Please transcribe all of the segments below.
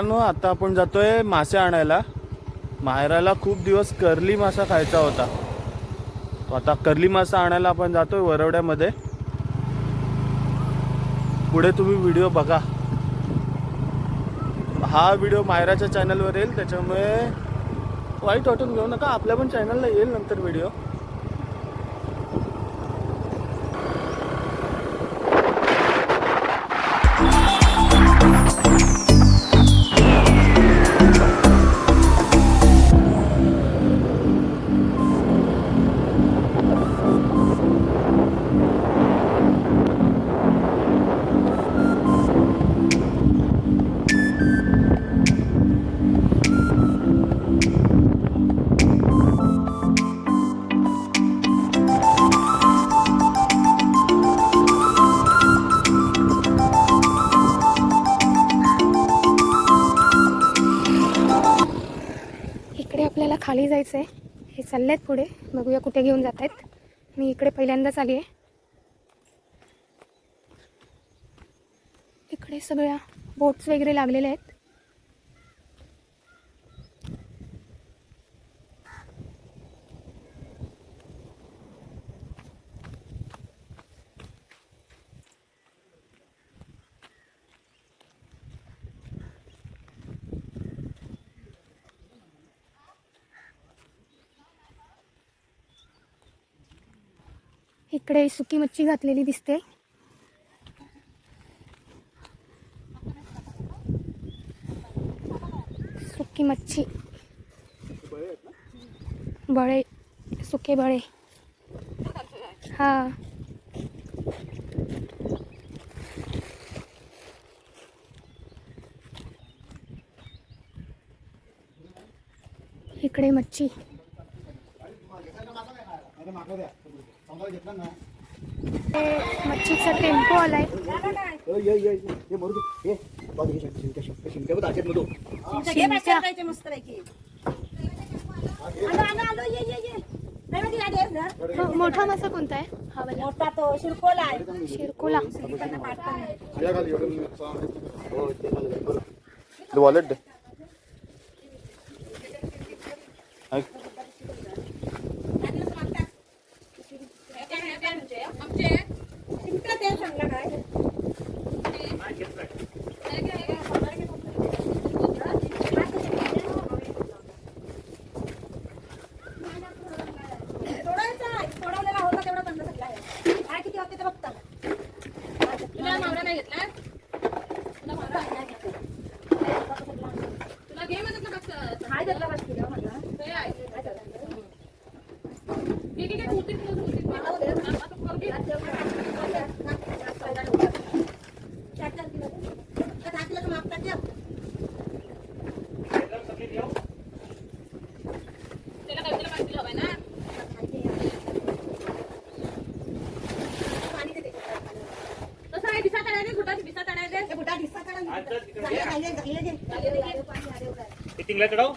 मित्रांनो आता आपण जातोय मासे आणायला. माहेराला खूप दिवस कर्ली मासा खायचा होता. तो आता कर्ली मासा आणायला आपण जातोय वरवड्यामध्ये. पुढे तुम्ही व्हिडिओ बघा. हा व्हिडिओ मायराच्या चॅनलवर येईल त्याच्यामुळे वाईट वाटून घेऊ नका. आपल्या पण चॅनलला येईल नंतर व्हिडिओ. हे चालले आहेत पुढे. बघूया कुठे घेऊन जात आहेत मी इकडे पहिल्यांदाच आली आहे. इकडे सगळ्या बोट्स वगैरे लागलेल्या आहेत. इकडे सुकी मच्छी घातलेली दिसते. सुकी मच्छी. बळे सुके बळे. हा. इकडे मच्छी. मच्छीचा टेम्पो आलाय. मोठा मासा कोणता आहे? मोठा तो शिरकोला आहे. शिरकोला. वॉलेट ચડાવો.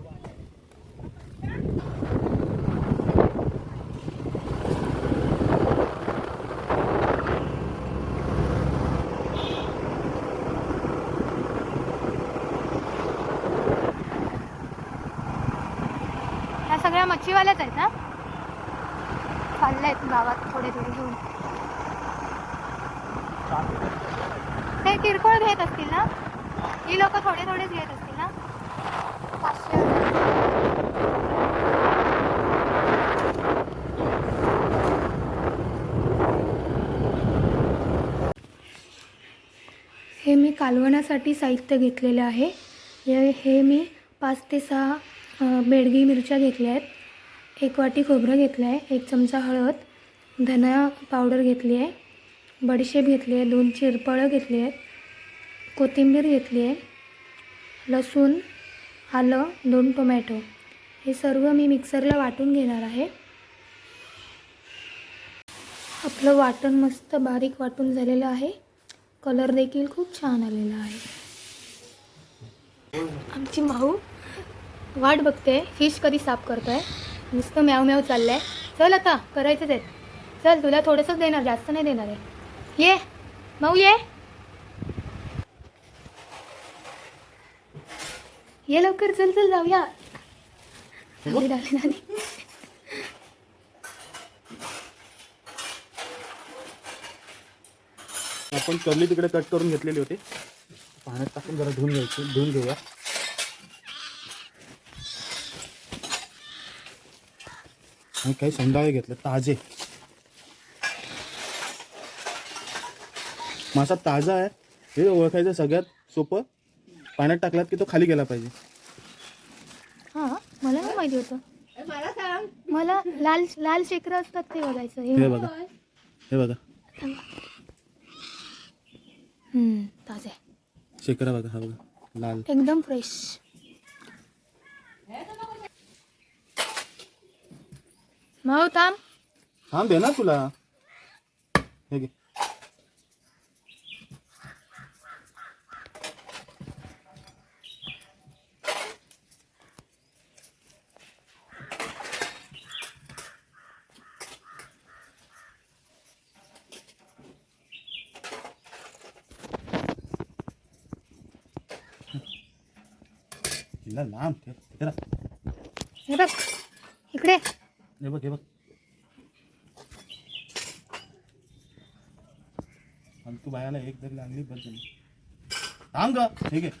सगळ्या मच्छीवाल्याच आहेत ना चालल्या आहेत गावात थोडे थोडे घेऊन. ते किरकोळ घेत असतील ना? ही लोक थोडे थोडेच घेत असतील ना? पाचशे हे मी कालवणासाठी साहित्य घेतलेलं आहे. हे हे मी पाच ते सहा बेडगी मिरच्या घेतल्या आहेत. एक वाटी खोबरं घेतलं आहे. एक चमचा हळद धना पावडर घेतली आहे. बडीशेप घेतली आहे. दोन चिरपळं घेतली आहेत. कोथिंबीर घेतली आहे. लसूण आलं दोन टोमॅटो. हे सर्व मी मिक्सरला वाटून घेणार आहे. आपलं वाटण मस्त बारीक वाटून झालेलं आहे. कलर देखील खूप छान आलेला आहे. आमची माऊ वाट बघते फिश कधी साफ करतोय? नुसतं म्याव म्याव चाललंय. चल आता करायचंच आहे. चल तुला थोडंसंच देणार जास्त नाही देणार आहे. ये माऊ ये. ये लवकर चल चल जाऊया. डाली आपण कर्ली तिकडे कट करून घेतलेली होती. पाण्यात टाकून जरा धुवून घ्यायची धुवून घेऊया. आणि काही संडाळे घेतले ताजे. मासा ताजा आहे हे ओळखायचं सगळ्यात सोपं पाण्यात टाकलात की तो खाली गेला पाहिजे. हां मला नाही माहिती होतं. मला लाल लाल शेकरं असतात ते बघायचं हे बघा. हे बघा. हम्म, ताजे. शेकरा बघा हा बघा. लाल. एकदम फ्रेश. माऊ थांब. थांब ना तुला. हे घे. लांब ठेव. इकडे. हे बघ हे बघ. हे बघ आणि तू बायाला एक जरी लागली बस झाली. थांब ग. ठीक आहे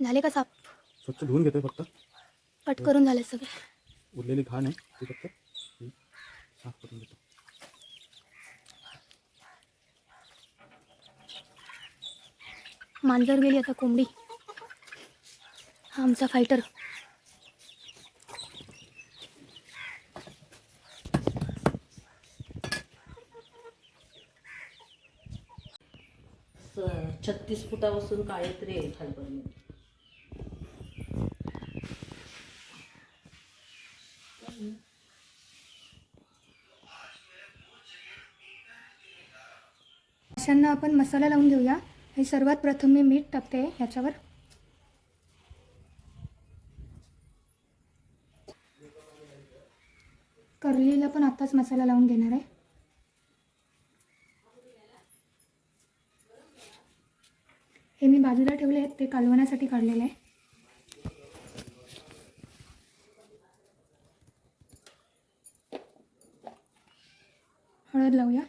झाले का साफ स्वच्छ धुवून घेतोय फक्त. कट करून झाले सगळे. उरलेली घाण आहे ती फक्त साफ करून घेतो. मांजर गेली आता कोंबडी. हा आमचा फायटर छत्तीस फुटापासून काळेत्री आहे खालपर्यंत. माशांना आपण मसाला लावून घेऊया हे सर्वात प्रथम मी मीठ टाकते ह्याच्यावर करलीला पण आत्ताच मसाला लावून घेणार आहे. हे मी बाजूला ठेवले आहेत ते कालवण्यासाठी काढलेले आहे. हळद लावूया.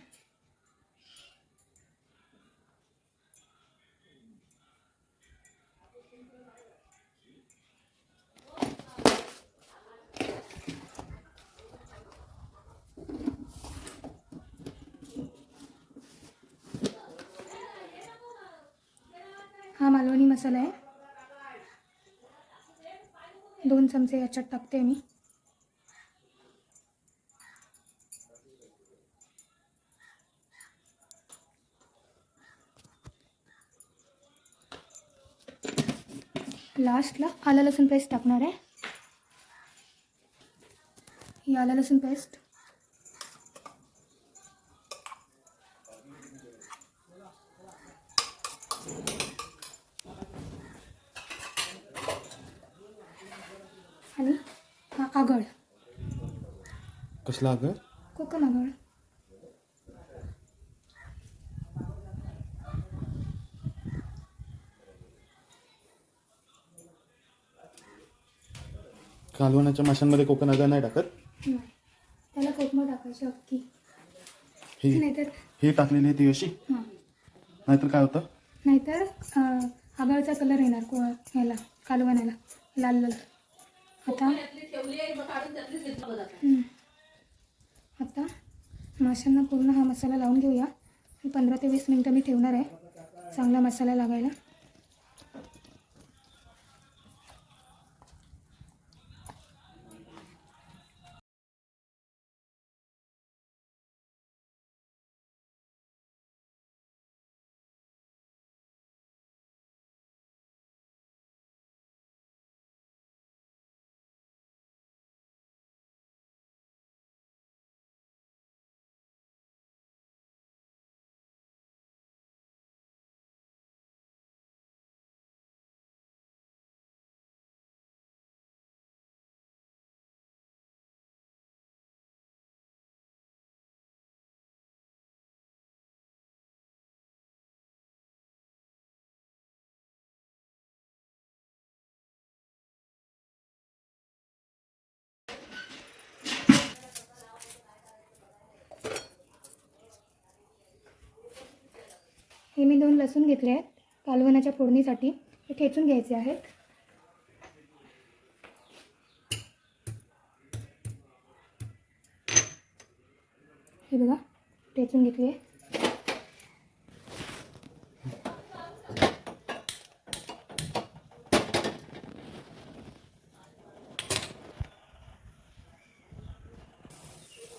हा मालवणी मसाला आहे. दोन चमचे याच्यात टाकते मी. लास्टला आलं लसूण पेस्ट टाकणार आहे. ही आलं लसूण पेस्ट आणि हा आगळ. कसला अगं कोकम आगळ. कालवणाच्या माशांमध्ये कोकण अगं नाही टाकत? नाही. त्याला कोकमं टाकायची अख्खी. ही नाहीतर ही टाकलेली आहे ती अशी? हां. नाहीतर काय होतं? नाहीतर अं, आगळचा कलर येणार को ह्याला कालवणाला लाल लाल. आता. आता माशांना पूर्ण हा मसाला लावून घेऊया. पंधरा ते वीस मिनटं मी ठेवणार आहे. चांगला मसाला लागायला. हे मी दोन लसूण घेतले आहेत. कालवणाच्या फोडणीसाठी हे ठेचून घ्यायचे आहेत. हे बघा ठेचून घेतले.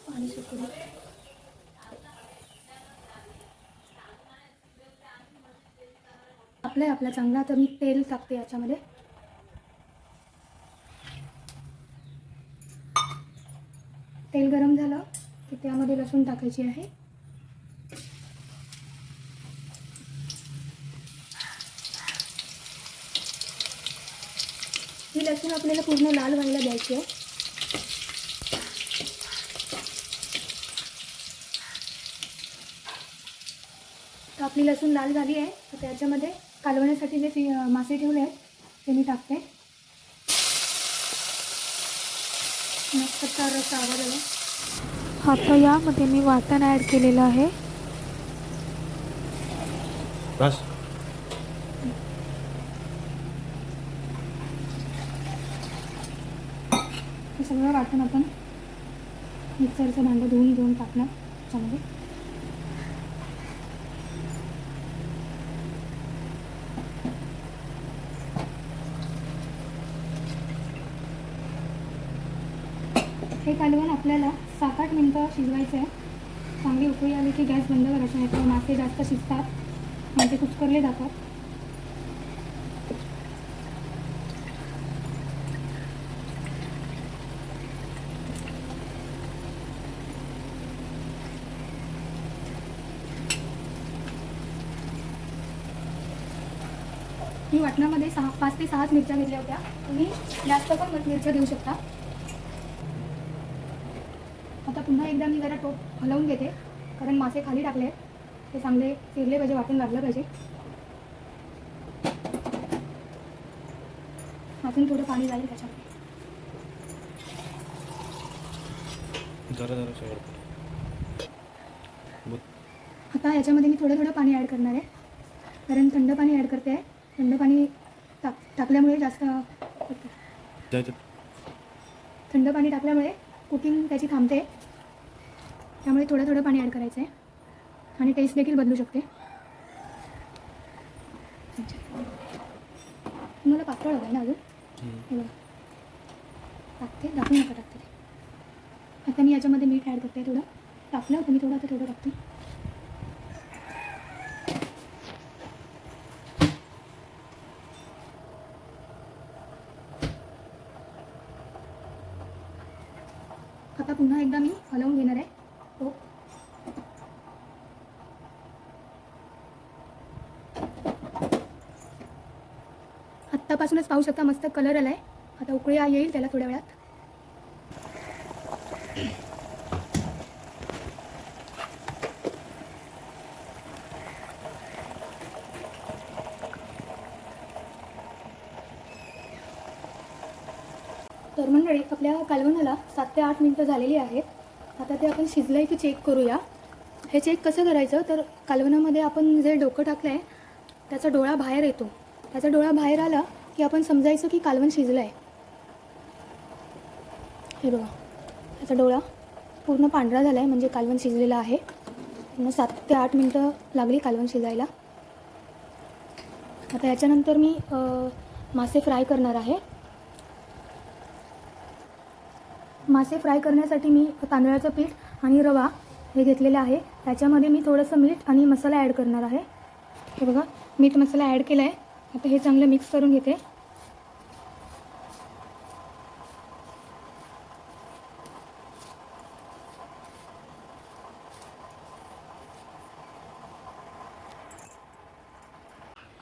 आहे सुकू दे. आपला आहे आपला चांगला तर मी तेल टाकते याच्यामध्ये. तेल गरम झालं की त्यामध्ये लसूण टाकायची आहे. ही लसूण आपल्याला पूर्ण लाल व्हायला द्यायची आहे. तर आपली लसूण लाल झाली आहे तर त्याच्यामध्ये कालवण्यासाठी जे फि मासे ठेवले आहेत ते मी टाकते. मस्त आला आता यामध्ये मी वाटण ॲड केलेलं आहे. बस. हे सगळं वाटण आपण मिक्सरचं भांडं धुवून घेऊन टाकणार त्याच्यामध्ये हे कालवण आपल्याला सात आठ मिनटं शिजवायचं आहे चांगली उकळी आली की गॅस बंद करायचा आहे. तर मासे जास्त शिजतात. म्हणजे कुचकरले जातात. मी वाटणामध्ये सहा पाच ते सहाच मिरच्या घेतल्या होत्या. तुम्ही जास्त पण मिरच्या देऊ शकता. पुन्हा एकदा मी जरा टोप हलवून घेते. कारण मासे खाली टाकले ते चांगले चिरले पाहिजे वाटून लागलं पाहिजे. अजून थोडं पाणी जाईल त्याच्यामध्ये. जरा जरा शेवट. आता याच्यामध्ये मी थोडं थोडं पाणी ॲड करणार आहे. कारण थंड पाणी ॲड करते आहे. थंड पाणी टाक टाकल्यामुळे जास्त. थंड पाणी टाकल्यामुळे कुकिंग त्याची थांबते. त्यामुळे थोडं थोडं पाणी ॲड करायचं आहे आणि टेस्ट देखील बदलू शकते. तुम्हाला पातळ हवं आहे ना अजून? टाकते. दाखवू नका टाकते. ते. आता मी याच्यामध्ये मीठ ॲड करते थोडं. टाकलं होतं मी थोडं आता थोडं टाकते आता पुन्हा एकदा मी हलवून घेणार आहे हो आत्तापासूनच पाहू शकता मस्त कलर आलाय. आता उकळी येईल त्याला थोड्या वेळात. तर मंडळी आपल्या कालवणाला सात ते आठ मिनटं झालेली आहेत. आता ते आपण शिजलं आहे की चेक करूया. हे चेक कसं करायचं? तर कालवणामध्ये आपण जे डोकं टाकलं आहे त्याचा डोळा बाहेर येतो. त्याचा डोळा बाहेर आला की आपण समजायचं की कालवण शिजलं आहे हे बघा त्याचा डोळा पूर्ण पांढरा झाला आहे म्हणजे कालवण शिजलेलं आहे. पूर्ण सात ते आठ मिनटं लागली कालवण शिजायला. आता याच्यानंतर मी मासे फ्राय करणार आहे. मासे फ्राय करण्यासाठी मी तांदळाचं पीठ आणि रवा हे घेतलेलं आहे. त्याच्यामध्ये मी थोडंसं मीठ आणि मसाला ॲड करणार आहे. हे बघा मीठ मसाला ॲड केला आहे आता हे चांगलं मिक्स करून घेते.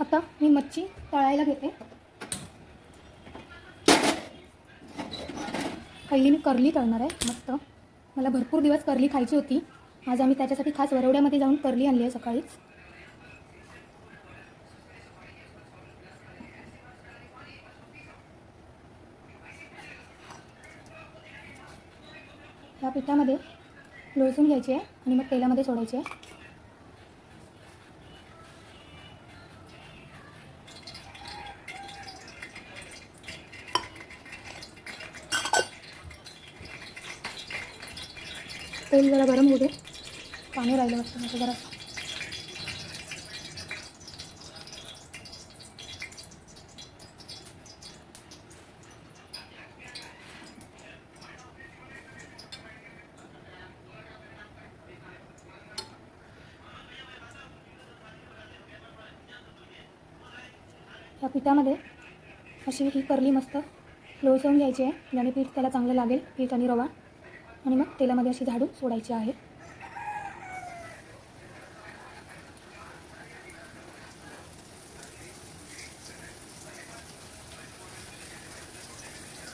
आता मी मच्छी तळायला घेते. पहिली मी करली तळणार आहे मस्त. मला भरपूर दिवस करली खायची होती. आज आम्ही त्याच्यासाठी खास वरवड्यामध्ये जाऊन करली आणली आहे सकाळीच. या पिठामध्ये लोळसून घ्यायची आहे आणि मग तेलामध्ये सोडायची आहे. तेल जरा गरम होऊ दे. पाणी राहिलं वाटतं जरा या पिठामध्ये अशी ही करली मस्त. लोळसवून घ्यायची आहे. ज्याने पीठ त्याला चांगलं लागेल पीठ आणि रवा. आणि मग तेलामध्ये अशी झाडून सोडायची आहे.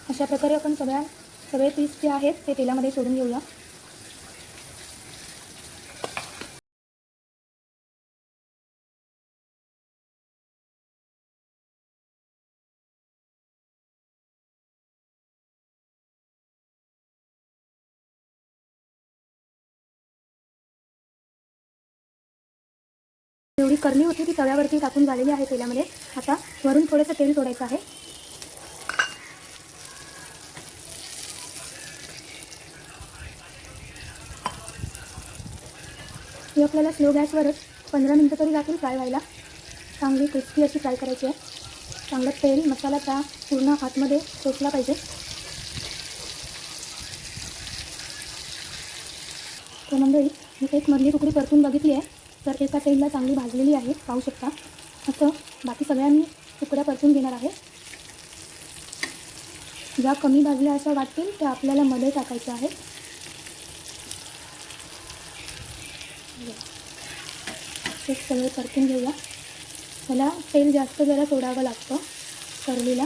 अशा प्रकारे आपण सगळ्या सगळे पीस जे आहेत ते तेलामध्ये सोडून घेऊया. करणी होती ती तव्यावरती टाकून झालेली आहे तेलामध्ये. आता वरून थोडंसं तेल सोडायचं आहे. ही आपल्याला स्लो गॅसवरच पंधरा मिनटं तरी जातील फ्राय व्हायला. चांगली क्रिस्पी अशी फ्राय करायची आहे. चांगलं तेल मसाला त्या पूर्ण आतमध्ये सोसला पाहिजे. तर मंडळी मी एक मधली तुकडी परतून बघितली आहे. तर एका साईडला चांगली भाजलेली आहे पाहू शकता. असं बाकी सगळ्यांनी तुकड्या परतून घेणार आहे. ज्या कमी भाजल्या असं वाटतील त्या आपल्याला मध्ये टाकायच्या आहेत. हे सगळे परतून घेऊया. त्याला तेल जास्त जरा सोडावं लागतं करलीला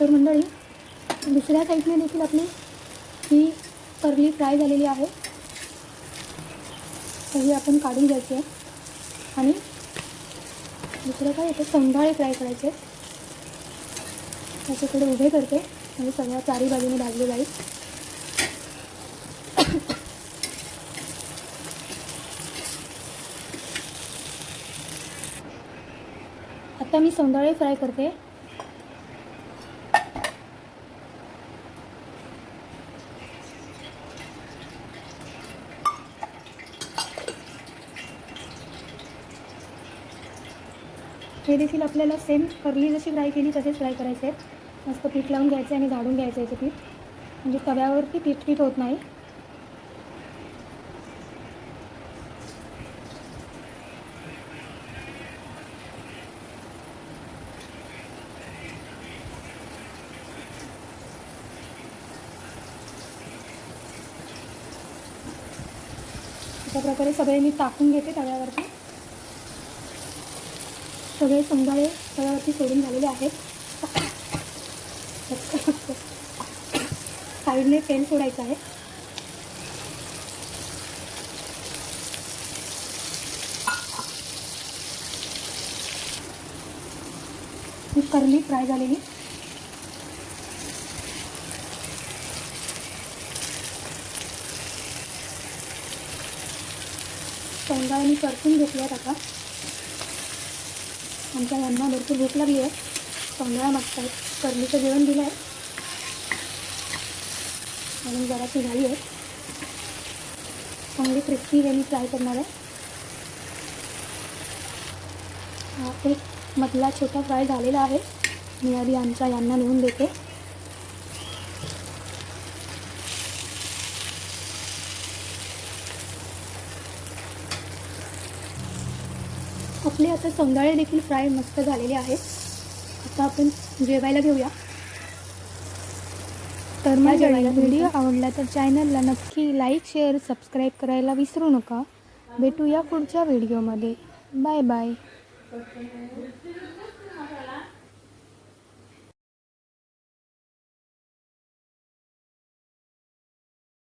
तर मंडळी दुसऱ्या साईडने देखील आपली ही करली फ्राय झालेली आहे. तर ही आपण काढून घ्यायची. आहे आणि दुसरं काय येतं संधाळे फ्राय करायचे. त्याच्याकडे उभे करते. म्हणजे सगळ्या चारी बाजूने भाजले जाईल. आता मी सौंदाळे फ्राय करते. हे देखील आपल्याला सेम करली जशी फ्राय केली तसेच फ्राय करायचे आहेत. मस्त पीठ लावून घ्यायचे आणि झाडून घ्यायचं याचे पीठ. म्हणजे तव्यावरती पीठ पीठ होत नाही. अशा प्रकारे सगळे मी टाकून घेते तव्यावरती. सगळे संघाळे तव्यावरती सोडून झालेले आहेत. साईडने तेल सोडायचं आहे. ही करली फ्राय झालेली. शेंगा मी परतून घेतल्यात आता. आमच्या यांना भरपूर भूक लागली आहे. तांदळा मागतायत करलीचं जेवण दिलं आहे. म्हणून जराशी झाली आहे. चांगली क्रिस्पी वेळी फ्राय करणार आहे. हा एक मधला छोटा फ्राय झालेला आहे. मी आधी आमच्या यांना नेऊन देते. आपले आता सौंदाळे देखील फ्राय मस्त झालेले आहेत. आता आपण जेवायला घेऊया. तर माझ्या व्हिडिओ आवडला तर चॅनलला नक्की लाईक शेअर सबस्क्राईब करायला विसरू नका. भेटूया पुढच्या व्हिडिओमध्ये बाय बाय